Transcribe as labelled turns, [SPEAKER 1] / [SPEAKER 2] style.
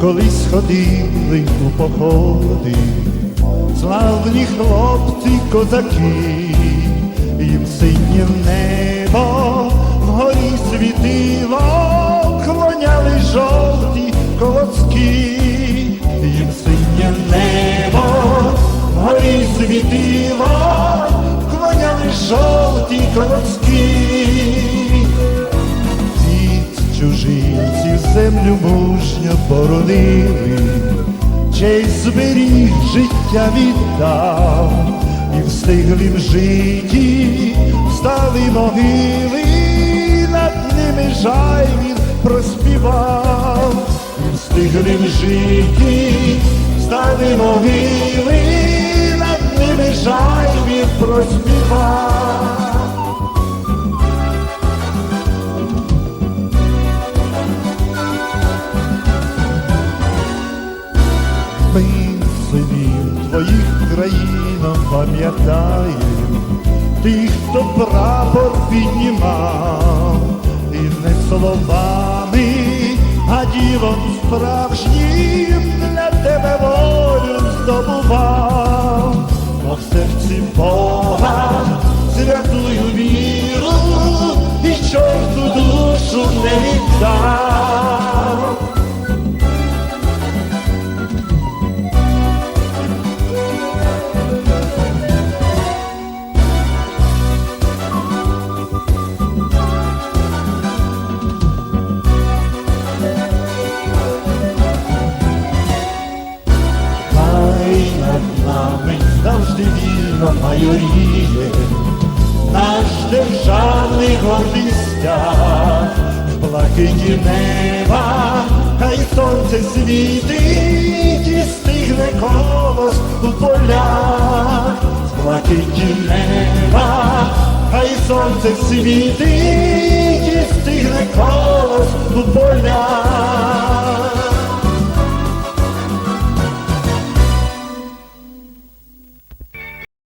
[SPEAKER 1] колись ходили у походи, славні хлопці козаки, їм синє небо вгорі світило, клоняли жовті колоски, їм синє небо вгорі світило, клоняли жовті колоски мужньо боронили, честь зберіг життя віддав, і в стиглім житті стали могили, над ними жай він проспівав, і в стиглім житті стали могили, країнам пам'ятаєм, тих, хто прапор піднімав, і не словами, а ділом справжнім для тебе волю здобував, бо в серці Бога святую віру і чорту душу не віддав. Завжди майоріє, наш державний гордий стяг, блакиті неба, хай сонце світить і стигне колос у полях, блакиті неба, хай сонце світить і стигне колос у полях.